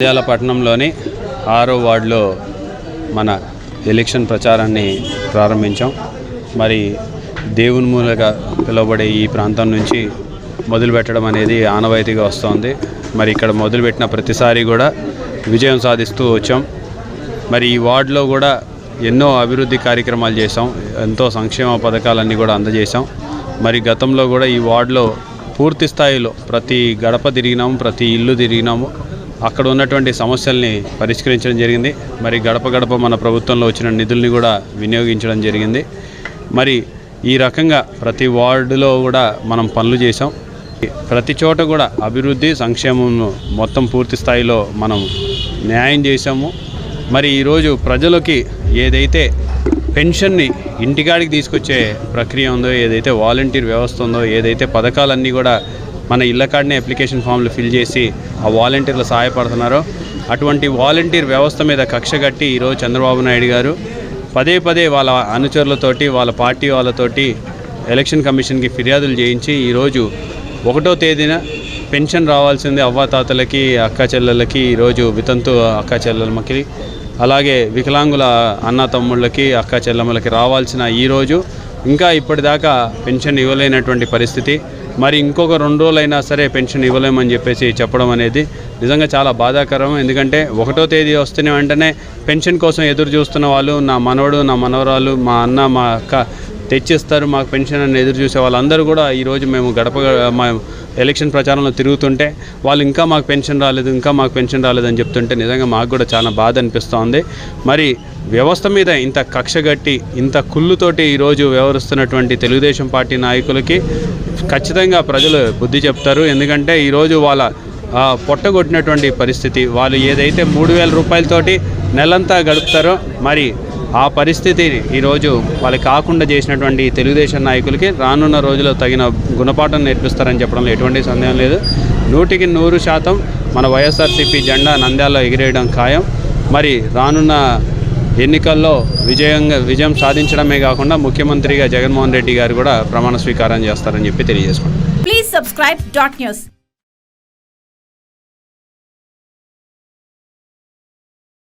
నంద్యాల పట్టణంలోని ఆరో వార్డులో మన ఎలక్షన్ ప్రచారాన్ని ప్రారంభించాం. మరి దేవుని మూలగా పిలువబడే ఈ ప్రాంతం నుంచి మొదలుపెట్టడం అనేది ఆనవాయితీగా వస్తోంది. మరి ఇక్కడ మొదలుపెట్టిన ప్రతిసారి కూడా విజయం సాధిస్తూ వచ్చాం. మరి ఈ వార్డులో కూడా ఎన్నో అభివృద్ధి కార్యక్రమాలు చేసాం ఎంతో సంక్షేమ పథకాలన్నీ కూడా అందజేశాం. మరి గతంలో కూడా ఈ వార్డులో పూర్తి స్థాయిలో ప్రతి గడప తిరిగినాము ప్రతి ఇల్లు తిరిగినాము. అక్కడ ఉన్నటువంటి సమస్యల్ని పరిష్కరించడం జరిగింది. మరి గడప గడప మన ప్రభుత్వంలో వచ్చిన నిధుల్ని కూడా వినియోగించడం జరిగింది. మరి ఈ రకంగా ప్రతి వార్డులో కూడా మనం పనులు చేసాం ప్రతి చోట కూడా అభివృద్ధి సంక్షేమం మొత్తం పూర్తి స్థాయిలో మనం న్యాయం చేశాము. మరి ఈరోజు ప్రజలకి ఏదైతే పెన్షన్ని ఇంటికాడికి తీసుకొచ్చే ప్రక్రియ ఉందో ఏదైతే వాలంటీర్ వ్యవస్థ ఉందో ఏదైతే పథకాలన్నీ కూడా మన ఇళ్ళ కాడనే అప్లికేషన్ ఫామ్లు ఫిల్ చేసి ఆ వాలంటీర్లు సహాయపడుతున్నారో. అటువంటి వాలంటీర్ వ్యవస్థ మీద కక్ష కట్టి ఈరోజు చంద్రబాబు నాయుడు గారు పదే పదే వాళ్ళ అనుచరులతోటి వాళ్ళ పార్టీ వాళ్ళతోటి ఎలక్షన్ కమిషన్కి ఫిర్యాదులు చేయించి ఈరోజు ఒకటో తేదీన పెన్షన్ రావాల్సింది అవ్వాతాతలకి అక్క చెల్లెళ్ళకి ఈరోజు వితంతు అక్క చెల్లెమ్మకి అలాగే వికలాంగుల అన్న తమ్ముళ్ళకి అక్క చెల్లెమ్మలకి రావాల్సిన ఈరోజు ఇంకా ఇప్పటిదాకా పెన్షన్ ఇవ్వలేనటువంటి పరిస్థితి. మరి ఇంకొక రెండు రోజులైనా సరే పెన్షన్ ఇవ్వలేమని చెప్పేసి చెప్పడం అనేది నిజంగా చాలా బాధాకరం. ఎందుకంటే ఒకటో తేదీ వస్తున్న వెంటనే పెన్షన్ కోసం ఎదురు చూస్తున్న వాళ్ళు నా మనవడు నా మనవరాలు మా అన్న మా అక్క తెచ్చిస్తారు మాకు పెన్షన్ అని ఎదురు చూసే వాళ్ళందరూ కూడా ఈరోజు మేము గడప మా ఎలక్షన్ ప్రచారంలో తిరుగుతుంటే వాళ్ళు ఇంకా మాకు పెన్షన్ రాలేదు ఇంకా మాకు పెన్షన్ రాలేదని చెప్తుంటే నిజంగా మాకు కూడా చాలా బాధ అనిపిస్తోంది. మరి వ్యవస్థ మీద ఇంత కక్షగట్టి ఇంత కుళ్ళుతోటి ఈరోజు వ్యవహరిస్తున్నటువంటి తెలుగుదేశం పార్టీ నాయకులకి ఖచ్చితంగా ప్రజలు బుద్ధి చెప్తారు. ఎందుకంటే ఈరోజు వాళ్ళ పొట్టగొట్టినటువంటి పరిస్థితి వాళ్ళు ఏదైతే మూడు వేల రూపాయలతోటి నెలంతా గడుపుతారో మరి ఆ పరిస్థితి ఈరోజు వాళ్ళకి కాకుండా చేసినటువంటి తెలుగుదేశం నాయకులకి రానున్న రోజుల్లో తగిన గుణపాఠం నేర్పిస్తారని చెప్పడంలో ఎటువంటి సందేహం లేదు. నూటికి నూరు శాతం మన వైఎస్ఆర్సీపీ జెండా నంద్యాలలో ఎగిరేయడం ఖాయం. మరి రానున్న ఎన్నికల్లో విజయంగా విజయం సాధించడమే కాకుండా ముఖ్యమంత్రిగా జగన్మోహన్ రెడ్డి గారు కూడా ప్రమాణ స్వీకారం చేస్తారని చెప్పి తెలియజేసుకుంటాం ప్లీజ్